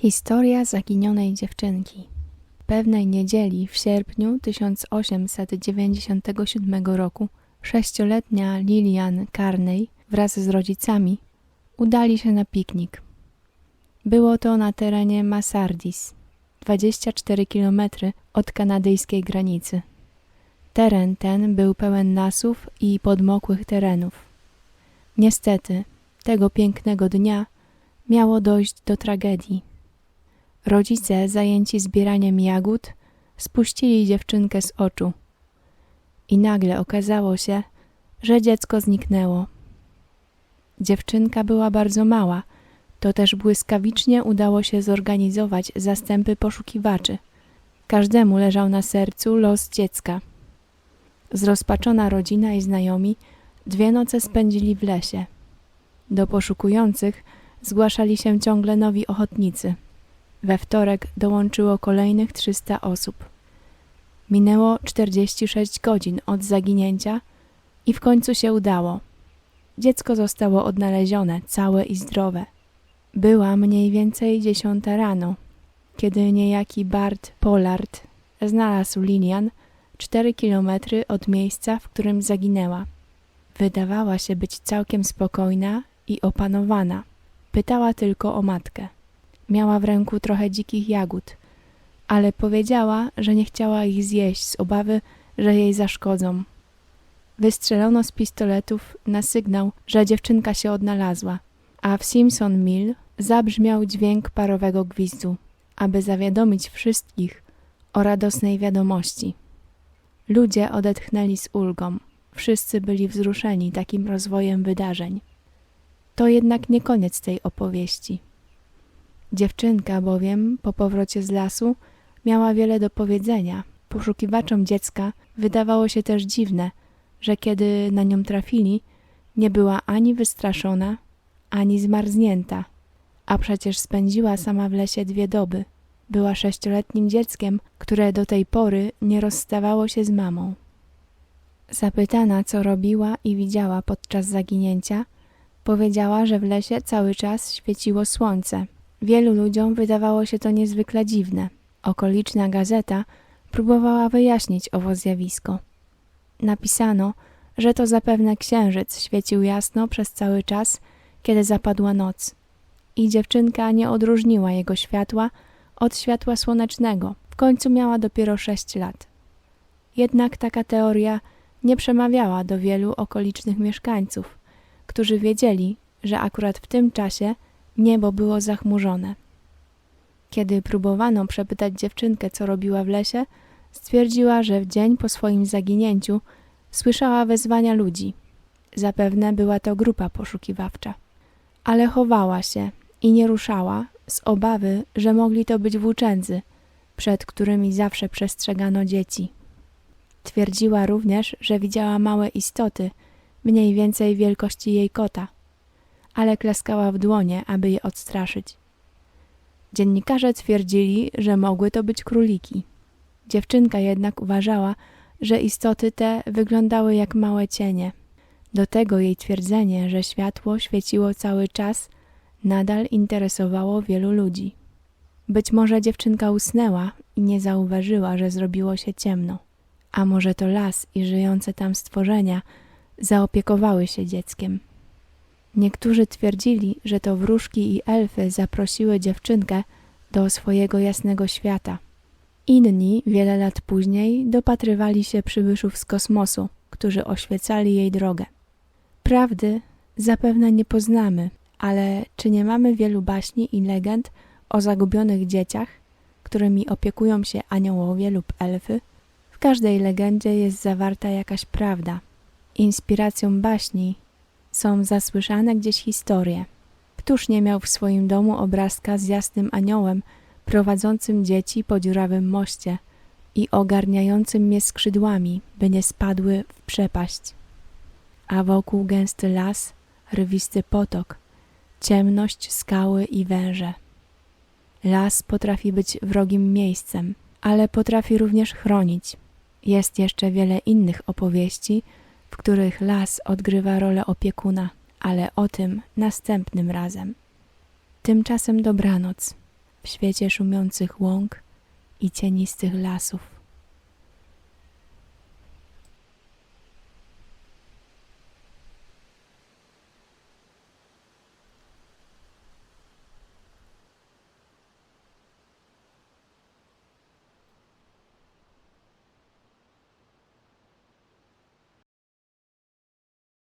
Historia zaginionej dziewczynki. Pewnej niedzieli w sierpniu 1897 roku sześcioletnia Lilian Carney wraz z rodzicami udali się na piknik. Było to na terenie Massardis, 24 km od kanadyjskiej granicy. Teren ten był pełen lasów i podmokłych terenów. Niestety, tego pięknego dnia miało dojść do tragedii. Rodzice, zajęci zbieraniem jagód, spuścili dziewczynkę z oczu. I nagle okazało się, że dziecko zniknęło. Dziewczynka była bardzo mała, to też błyskawicznie udało się zorganizować zastępy poszukiwaczy. Każdemu leżał na sercu los dziecka. Zrozpaczona rodzina i znajomi dwie noce spędzili w lesie. Do poszukujących zgłaszali się ciągle nowi ochotnicy. We wtorek dołączyło kolejnych 300 osób. Minęło 46 godzin od zaginięcia i w końcu się udało. Dziecko zostało odnalezione, całe i zdrowe. Była mniej więcej dziesiąta rano, kiedy niejaki Bart Pollard znalazł Lilian cztery kilometry od miejsca, w którym zaginęła. Wydawała się być całkiem spokojna i opanowana. Pytała tylko o matkę. Miała w ręku trochę dzikich jagód, ale powiedziała, że nie chciała ich zjeść z obawy, że jej zaszkodzą. Wystrzelono z pistoletów na sygnał, że dziewczynka się odnalazła, a w Simpson Mill zabrzmiał dźwięk parowego gwizdu, aby zawiadomić wszystkich o radosnej wiadomości. Ludzie odetchnęli z ulgą. Wszyscy byli wzruszeni takim rozwojem wydarzeń. To jednak nie koniec tej opowieści. Dziewczynka bowiem po powrocie z lasu miała wiele do powiedzenia. Poszukiwaczom dziecka wydawało się też dziwne, że kiedy na nią trafili, nie była ani wystraszona, ani zmarznięta, a przecież spędziła sama w lesie dwie doby. Była sześcioletnim dzieckiem, które do tej pory nie rozstawało się z mamą. Zapytana, co robiła i widziała podczas zaginięcia, powiedziała, że w lesie cały czas świeciło słońce. Wielu ludziom wydawało się to niezwykle dziwne. Okoliczna gazeta próbowała wyjaśnić owo zjawisko. Napisano, że to zapewne księżyc świecił jasno przez cały czas, kiedy zapadła noc. I dziewczynka nie odróżniła jego światła od światła słonecznego. W końcu miała dopiero sześć lat. Jednak taka teoria nie przemawiała do wielu okolicznych mieszkańców, którzy wiedzieli, że akurat w tym czasie niebo było zachmurzone. Kiedy próbowano przepytać dziewczynkę, co robiła w lesie, stwierdziła, że w dzień po swoim zaginięciu słyszała wezwania ludzi. Zapewne była to grupa poszukiwawcza. Ale chowała się i nie ruszała z obawy, że mogli to być włóczędzy, przed którymi zawsze przestrzegano dzieci. Twierdziła również, że widziała małe istoty, mniej więcej wielkości jej kota, ale klaskała w dłonie, aby je odstraszyć. Dziennikarze twierdzili, że mogły to być króliki. Dziewczynka jednak uważała, że istoty te wyglądały jak małe cienie. Do tego jej twierdzenie, że światło świeciło cały czas, nadal interesowało wielu ludzi. Być może dziewczynka usnęła i nie zauważyła, że zrobiło się ciemno. A może to las i żyjące tam stworzenia zaopiekowały się dzieckiem. Niektórzy twierdzili, że to wróżki i elfy zaprosiły dziewczynkę do swojego jasnego świata. Inni, wiele lat później, dopatrywali się przybyszów z kosmosu, którzy oświecali jej drogę. Prawdy zapewne nie poznamy, ale czy nie mamy wielu baśni i legend o zagubionych dzieciach, którymi opiekują się aniołowie lub elfy? W każdej legendzie jest zawarta jakaś prawda. Inspiracją baśni są zasłyszane gdzieś historie. Któż nie miał w swoim domu obrazka z jasnym aniołem prowadzącym dzieci po dziurawym moście i ogarniającym je skrzydłami, by nie spadły w przepaść. A wokół gęsty las, rwisty potok, ciemność, skały i węże. Las potrafi być wrogim miejscem, ale potrafi również chronić. Jest jeszcze wiele innych opowieści, w których las odgrywa rolę opiekuna, ale o tym następnym razem. Tymczasem dobranoc. w świecie szumiących łąk i cienistych lasów.